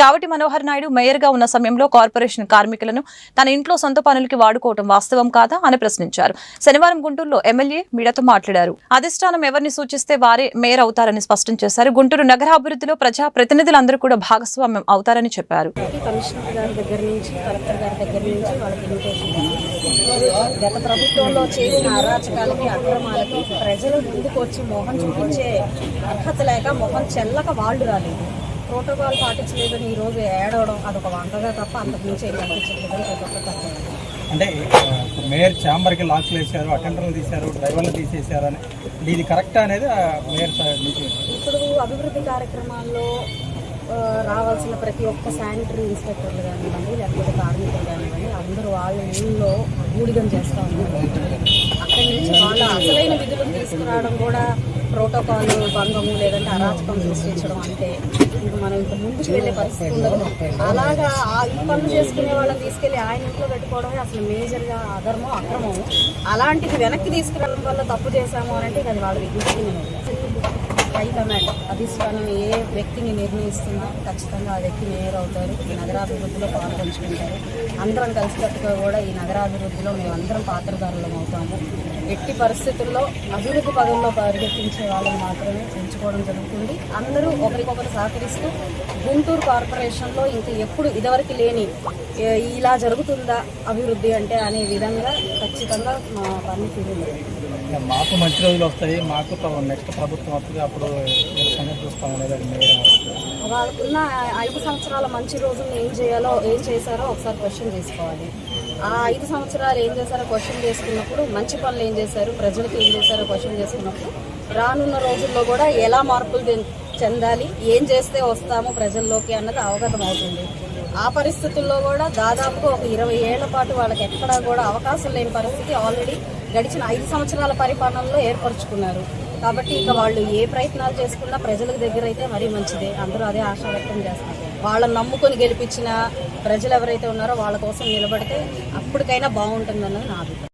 కావటి మనోహర్ నాయుడు మేయర్గా ఉన్న సమయంలో కార్పొరేషన్ కార్మికులను తన ఇంట్లో సొంత పనులకి వాడుకోవటం వాస్తవం కాదా అని ప్రశ్నించారు. శనివారం గుంటూరులో ఎమ్మెల్యే మీడియాతో మాట్లాడారు. అధిష్టానం ఎవరిని సూచిస్తే వారే మేయర్ అవుతారని స్పష్టం చేశారు. గుంటూరు నగరాభివృద్ధిలో ప్రజా ప్రతినిధులందరూ కూడా భాగస్వామ్యం అవుతారని చెప్పారు. గత ప్రభుత్వంలో చేసిన అరాచకాలకి అక్రమాలకి ప్రజలు ముందుకు వచ్చి మొహం చూపించే అర్హత లేక మొహం చెల్లక వాళ్ళు రాలేదు. ప్రోటోకాల్ పాటించలేదని ఈ రోజు ఏడవడం అదొక వంకగా తప్ప అంతకు మించి అంటే మేయర్ ఛాంబర్కి లాక్లు వేశారు అటెండర్లు తీశారు డ్రైవర్లు తీసేశారు అని. ఇది కరెక్ట్ అనేది మేయర్ ఇప్పుడు అభివృద్ధి కార్యక్రమాల్లో రావాల్సిన ప్రతి ఒక్క శానిటరీ ఇన్స్పెక్టర్లు కానివ్వండి లేకపోతే కార్మికులు కానివ్వండి అందరూ వాళ్ళ ఊళ్ళో ఊడిగం చేస్తూ ఉన్నారు. అక్కడి నుంచి వాళ్ళ అసలైన విధులను తీసుకురావడం కూడా ప్రోటోకాల్ భంగము లేదంటే అరాచకం సృష్టించడం అంటే ఇంకా మనం ఇంకా ముందుకు వెళ్ళే పరిస్థితి ఉండదు. అలాగా ఆ ఈ పనులు చేసుకునే వాళ్ళని తీసుకెళ్ళి ఆయన ఇంట్లో పెట్టుకోవడమే అసలు మేజర్గా అధర్మం అక్రమం. అలాంటిది వెనక్కి తీసుకురావడం వల్ల తప్పు చేశాము అని అంటే అది వాళ్ళ విజ్ఞప్తి హై కమాండ్ అధిష్టానం ఏ వ్యక్తిని నిర్ణయిస్తున్నా ఖచ్చితంగా ఆ వ్యక్తి మేయర్ అవుతారు. ఈ నగరాభివృద్ధిలో పాల్పంచుకుంటారు. అందరం కలిసికట్టుగా కూడా ఈ నగరాభివృద్ధిలో మేమందరం పాత్రదారులం అవుతాము. ఎట్టి పరిస్థితుల్లో అభివృద్ధి పదంలో పరిగెత్తించే వాళ్ళని మాత్రమే ఎంచుకోవడం జరుగుతుంది. అందరూ ఒకరికొకరు సహకరిస్తూ గుంటూరు కార్పొరేషన్లో ఇంక ఎప్పుడు ఇదివరకు లేని ఇలా జరుగుతుందా అభివృద్ధి అంటే అనే విధంగా ఖచ్చితంగా మా పని మాకు మంచి రోజులు వస్తాయి. మాకు నెక్స్ట్ ప్రభుత్వం వస్తుంది. అప్పుడు సంగతి వాళ్ళకున్న ఐదు సంవత్సరాల మంచి రోజుల్లో ఏం చేయాలో ఏం చేశారో ఒకసారి క్వశ్చన్ చేసుకోవాలి. ఆ ఐదు సంవత్సరాలు ఏం చేశారో క్వశ్చన్ చేసుకున్నప్పుడు మంచి పనులు ఏం చేశారు ప్రజలకు ఏం చేశారో క్వశ్చన్ చేసుకున్నప్పుడు రానున్న రోజుల్లో కూడా ఎలా మార్పులు చెందాలి ఏం చేస్తే వస్తాము ప్రజల్లోకి అన్నది అవగతం అవుతుంది. ఆ పరిస్థితుల్లో కూడా దాదాపు ఒక ఇరవై ఏళ్ళ పాటు వాళ్ళకి ఎక్కడా కూడా అవకాశం లేని పరిస్థితి ఆల్రెడీ గడిచిన ఐదు సంవత్సరాల పరిపాలనలో ఏర్పరచుకున్నారు. కాబట్టి ఇక వాళ్ళు ఏ ప్రయత్నాలు చేసుకున్నా ప్రజలకు దగ్గర అయితే మరీ మంచిదే. అందరూ అదే ఆశ వ్యక్తం చేస్తారు. వాళ్ళని నమ్ముకొని గెలిపించిన ప్రజలు ఎవరైతే ఉన్నారో వాళ్ళ కోసం నిలబడితే అప్పటికైనా బాగుంటుందన్నది నా అభిప్రాయం.